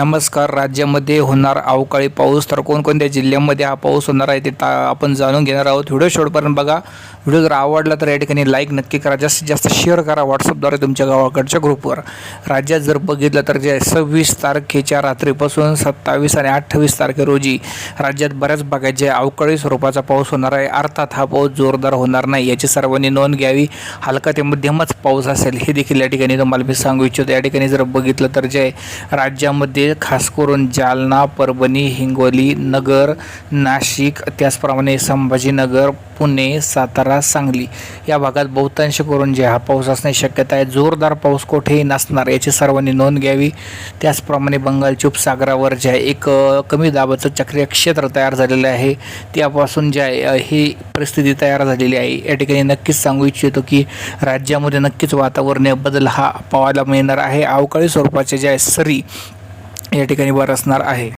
नमस्कार. राज्यामध्ये होणार अवकाळी पाऊस. तर कोणकोणत्या जिल्ह्यामध्ये हा पाऊस होणार आहे ते ता आपण जाणून घेणार आहोत. व्हिडिओ शेवटपर्यंत बघा. व्हिडिओ जर आवडला तर या ठिकाणी लाईक नक्की करा. जास्तीत जास्त शेअर करा व्हॉट्सअपद्वारे तुमच्या गावाकडच्या ग्रुपवर राज्यात जर बघितलं तर जे सव्वीस तारखेच्या रात्रीपासून सत्तावीस आणि अठ्ठावीस तारखे रोजी राज्यात बऱ्याच भागात जे अवकाळी स्वरूपाचा पाऊस होणार आहे अर्थात हा पाऊस जोरदार होणार नाही. याची सर्वांनी नोंद घ्यावी. हलका ते मध्यमच पाऊस असेल हे देखील या ठिकाणी तुम्हाला मी सांगू इच्छितो. या ठिकाणी जर बघितलं तर जे आहे, खास करून जालना परभणी हिंगोली नगर नाशिक त्याचप्रमाणे संभाजीनगर पुणे सातारा सांगली. या भागात बहुतांश करून जे हा पाऊस असण्याची शक्यता आहे जोरदार पाऊस कुठेही नसणार याची सर्वांनी नोंद घ्यावी. त्याचप्रमाणे बंगालच्या उपसागरावर जे आहे एक कमी दाबाचं चक्रीय क्षेत्र तयार झालेलं आहे त्यापासून जे आहे ही परिस्थिती तयार झालेली आहे. या ठिकाणी नक्कीच सांगू इच्छितो की राज्यामध्ये नक्कीच वातावरणीय बदल हा पाहायला मिळणार आहे. अवकाळी स्वरूपाचे जे आहे सरी या ठिकाणी वर असणार आहे.